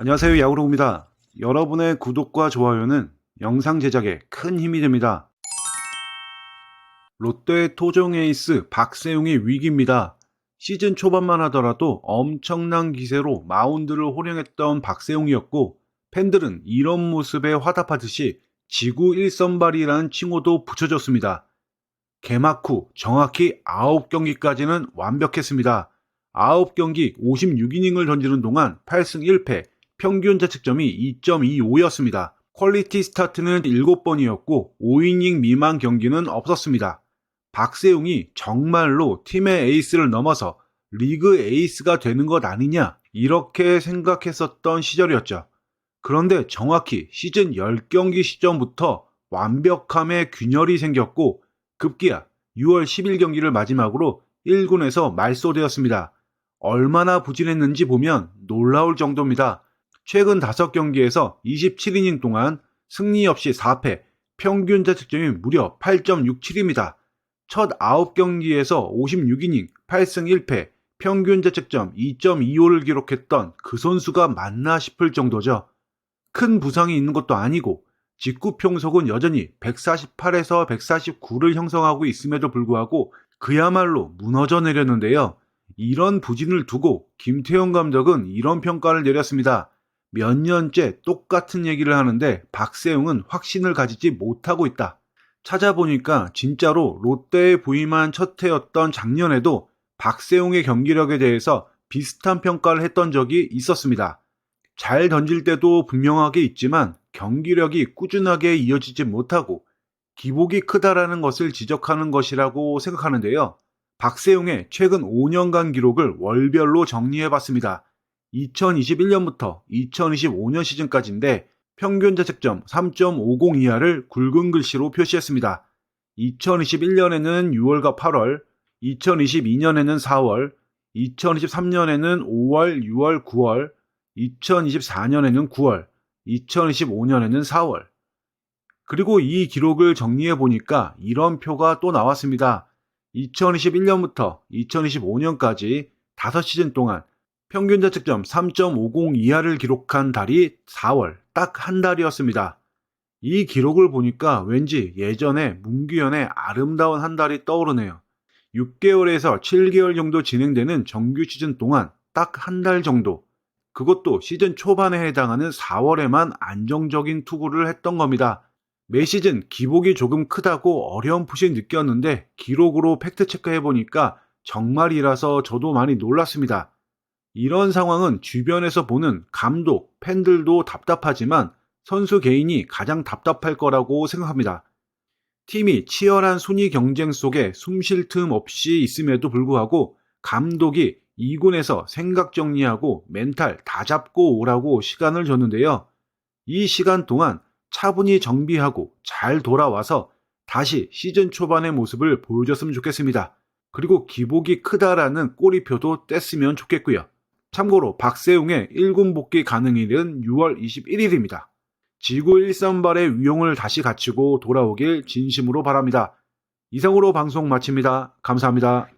안녕하세요. 야구로입니다. 여러분의 구독과 좋아요는 영상 제작에 큰 힘이 됩니다. 롯데 토종 에이스 박세웅의 위기입니다. 시즌 초반만 하더라도 엄청난 기세로 마운드를 호령했던 박세웅이었고 팬들은 이런 모습에 화답하듯이 지구 1선발이라는 칭호도 붙여줬습니다. 개막 후 정확히 9경기까지는 완벽했습니다. 9경기 56이닝을 던지는 동안 8승 1패, 평균 자책점이 2.25였습니다. 퀄리티 스타트는 7번이었고 5이닝 미만 경기는 없었습니다. 박세웅이 정말로 팀의 에이스를 넘어서 리그 에이스가 되는 것 아니냐 이렇게 생각했었던 시절이었죠. 그런데 정확히 시즌 10경기 시점부터 완벽함의 균열이 생겼고 급기야 6월 10일 경기를 마지막으로 1군에서 말소되었습니다. 얼마나 부진했는지 보면 놀라울 정도입니다. 최근 5경기에서 27이닝 동안 승리 없이 4패, 평균 자책점이 무려 8.67입니다. 첫 9경기에서 56이닝, 8승 1패, 평균 자책점 2.25를 기록했던 그 선수가 맞나 싶을 정도죠. 큰 부상이 있는 것도 아니고 직구 평속은 여전히 148에서 149를 형성하고 있음에도 불구하고 그야말로 무너져 내렸는데요. 이런 부진을 두고 김태형 감독은 이런 평가를 내렸습니다. 몇 년째 똑같은 얘기를 하는데 박세웅은 확신을 가지지 못하고 있다. 찾아보니까 진짜로 롯데에 부임한 첫 해였던 작년에도 박세웅의 경기력에 대해서 비슷한 평가를 했던 적이 있었습니다. 잘 던질 때도 분명하게 있지만 경기력이 꾸준하게 이어지지 못하고 기복이 크다라는 것을 지적하는 것이라고 생각하는데요. 박세웅의 최근 5년간 기록을 월별로 정리해 봤습니다. 2021년부터 2025년 시즌까지인데 평균 자책점 3.50 이하를 굵은 글씨로 표시했습니다. 2021년에는 6월과 8월, 2022년에는 4월, 2023년에는 5월, 6월, 9월, 2024년에는 9월, 2025년에는 4월. 그리고 이 기록을 정리해 보니까 이런 표가 또 나왔습니다. 2021년부터 2025년까지 5시즌 동안 평균 자책점 3.50 이하를 기록한 달이 4월, 딱 한 달이었습니다. 이 기록을 보니까 왠지 예전에 문규현의 아름다운 한 달이 떠오르네요. 6개월에서 7개월 정도 진행되는 정규 시즌 동안 딱 한 달 정도. 그것도 시즌 초반에 해당하는 4월에만 안정적인 투구를 했던 겁니다. 매 시즌 기복이 조금 크다고 어렴풋이 느꼈는데 기록으로 팩트 체크해보니까 정말이라서 저도 많이 놀랐습니다. 이런 상황은 주변에서 보는 감독, 팬들도 답답하지만 선수 개인이 가장 답답할 거라고 생각합니다. 팀이 치열한 순위 경쟁 속에 숨 쉴 틈 없이 있음에도 불구하고 감독이 2군에서 생각 정리하고 멘탈 다 잡고 오라고 시간을 줬는데요. 이 시간 동안 차분히 정비하고 잘 돌아와서 다시 시즌 초반의 모습을 보여줬으면 좋겠습니다. 그리고 기복이 크다라는 꼬리표도 뗐으면 좋겠고요. 참고로 박세웅의 1군 복귀 가능일은 6월 21일입니다. 지구 1선발의 위용을 다시 갖추고 돌아오길 진심으로 바랍니다. 이상으로 방송 마칩니다. 감사합니다.